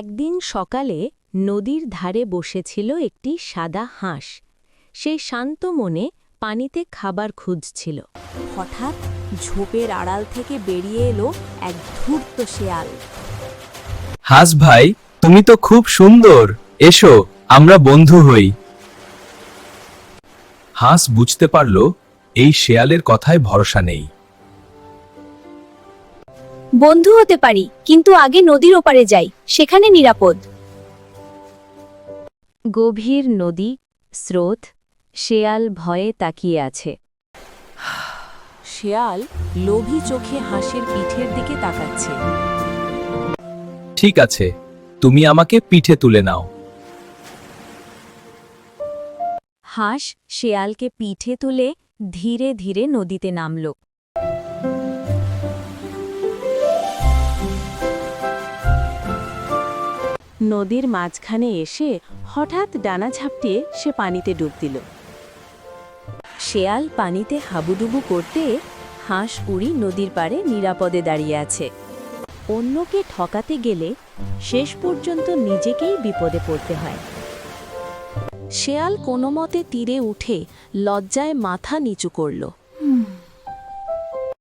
একদিন সকালে নদীর ধারে বসেছিল একটি সাদা হাঁস। সে শান্ত মনে পানিতে খাবার খুঁজছিল। হঠাৎ ঝোপের আড়াল থেকে বেরিয়ে এলো এক ধূর্ত শেয়াল। হাঁস ভাই, তুমি তো খুব সুন্দর। এসো, আমরা বন্ধু হই। হাঁস বুঝতে পারল, এই শেয়ালের কথায় ভরসা নেই। বন্ধু হতে পারি কিন্তু আগে নদীর ওপারে যাই সেখানে নিরাপদ। গভীর নদী স্রোত শেয়াল ভয়ে তাকিয়ে আছে। শেয়াল লোভী চোখে হাঁসের পিঠের দিকে তাকাচ্ছে। ঠিক আছে তুমি আমাকে পিঠে তুলে নাও। হাঁস শেয়ালকে পিঠে তুলে ধীরে ধীরে নদীতে নামল। নদীর মাঝখানে এসে হঠাৎ ডানা ঝাপটিয়ে সে পানিতে ডুব দিল। শেয়াল পানিতে হাবুডুবু করতে হাঁস উড়ি নদীর পাড়ে নিরাপদে দাঁড়িয়ে আছে। অন্যকে ঠকাতে গেলে শেষ পর্যন্ত নিজেকেই বিপদে পড়তে হয়। শেয়াল কোনো মতে তীরে উঠে লজ্জায় মাথা নিচু করল।